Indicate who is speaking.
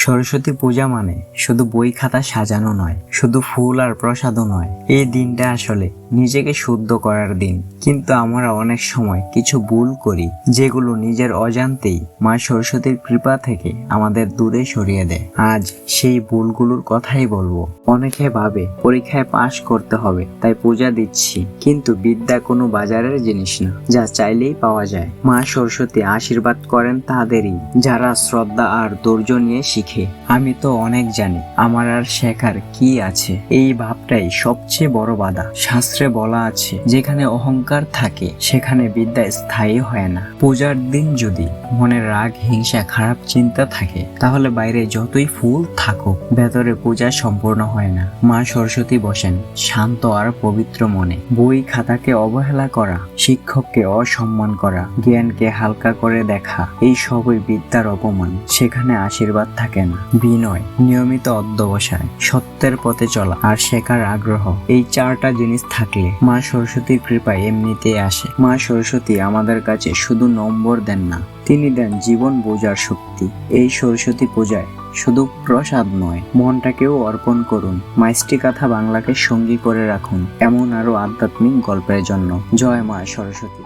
Speaker 1: সরস্বতী পূজা মানে শুধু বই খাতা সাজানো নয়, শুধু ফুল আর প্রসাদও নয়। এই দিনটা আসলে নিজেকে শুদ্ধ করার দিন। কিন্তু আমরা অনেক সময় কিছু ভুল করি, যেগুলো নিজের অজান্তেই মা সরস্বতীর কৃপা থেকে আমাদের দূরে সরিয়ে দেয়। আজ সেই ভুলগুলোর কথাই বলব। অনেকে ভাবে পরীক্ষায় পাশ করতে হবে, তাই পূজা দিচ্ছি, কিন্তু বিদ্যা কোনো বাজারের জিনিস না, যা চাইলেই পাওয়া যায়। মা সরস্বতী আশীর্বাদ করেন তাদেরই, যারা শ্রদ্ধা আর ধৈর্য নিয়ে শিখে। আমি তো অনেক জানি, আমার আর শেখার কি আছে? এই ভাবটাই সবচেয়ে বড় বাধা। শাস্ত্রে বলা আছে, যেখানে অহংকার থাকে, সেখানে বিদ্যা স্থায়ী হয় না। পূজার দিন যদি মনে রাগ, হিংসা, খারাপ চিন্তা থাকে, তাহলে বাইরে যতই ফুল থাকুক, ভেতরে পূজা সম্পূর্ণ হয় না। মা সরস্বতী বসেন, শান্ত আর পবিত্র মনে। বই খাতাকে অবহেলা করা, শিক্ষককে অসম্মান করা, জ্ঞানকে হালকা করে দেখা, এই সবই বিদ্যার অপমান। সেখানে আশীর্বাদ থাকে না। বিনয়, নিয়মিত অধ্যবসায়, সত্যের পথে চলা আর শেখার আগ্রহ, এই চারটা জিনিস থাকলে মা সরস্বতীর কৃপা এমনিতেই আসে। মা সরস্বতী আমাদের কাছে শুধু নম্বর দেন না, তিনি দেন জীবন বোঝার শক্তি। এই সরস্বতী পূজায় শুধু প্রসাদ নয় মনটাকেও অর্পণ করুন। মাইস্টি কথা বাংলাকে সঙ্গী করে রাখুন, এমন আরও আধ্যাত্মিক গল্পের জন্য। জয় মা সরস্বতী।